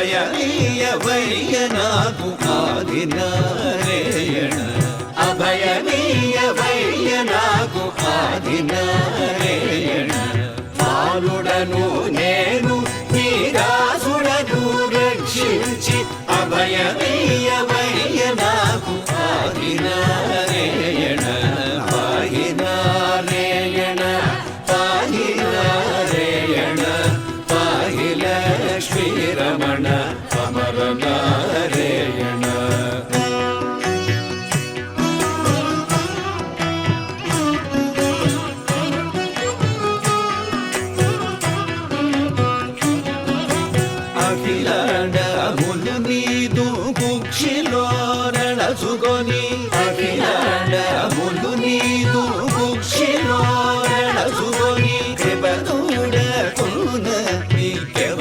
అభయనీయ నాకు ఆదినారేయణ అభయనీయ వయ్య నాకు ఆదినారేయణ. బాలుడను నేను నీరాసుడను రక్షించి అభయనీయ వయ్య నాకు ఆదినారే me. Give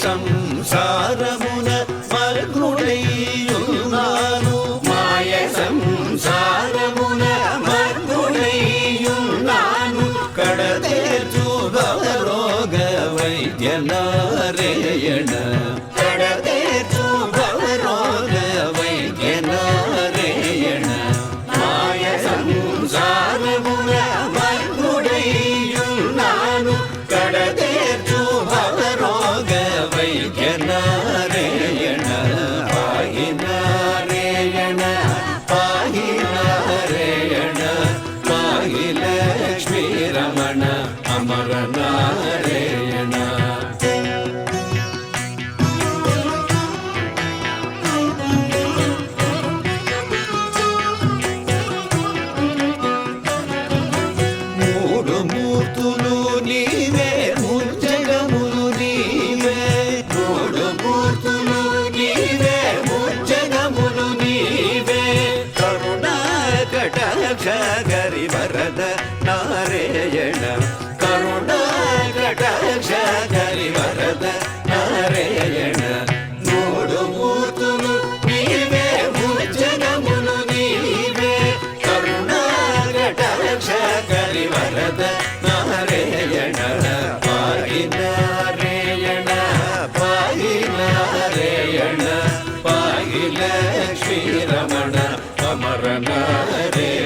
సంసారమున మగ్నుడయ్యున్నాను మాయ సంసారమున మగ్నుడయ్యున్నాను కడతే చూద రోగ వైద్యనారేయణ I'm not day.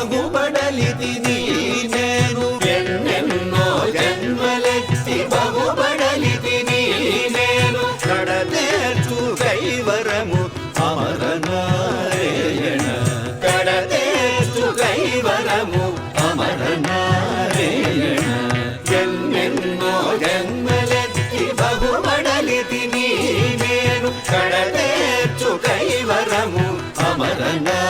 na na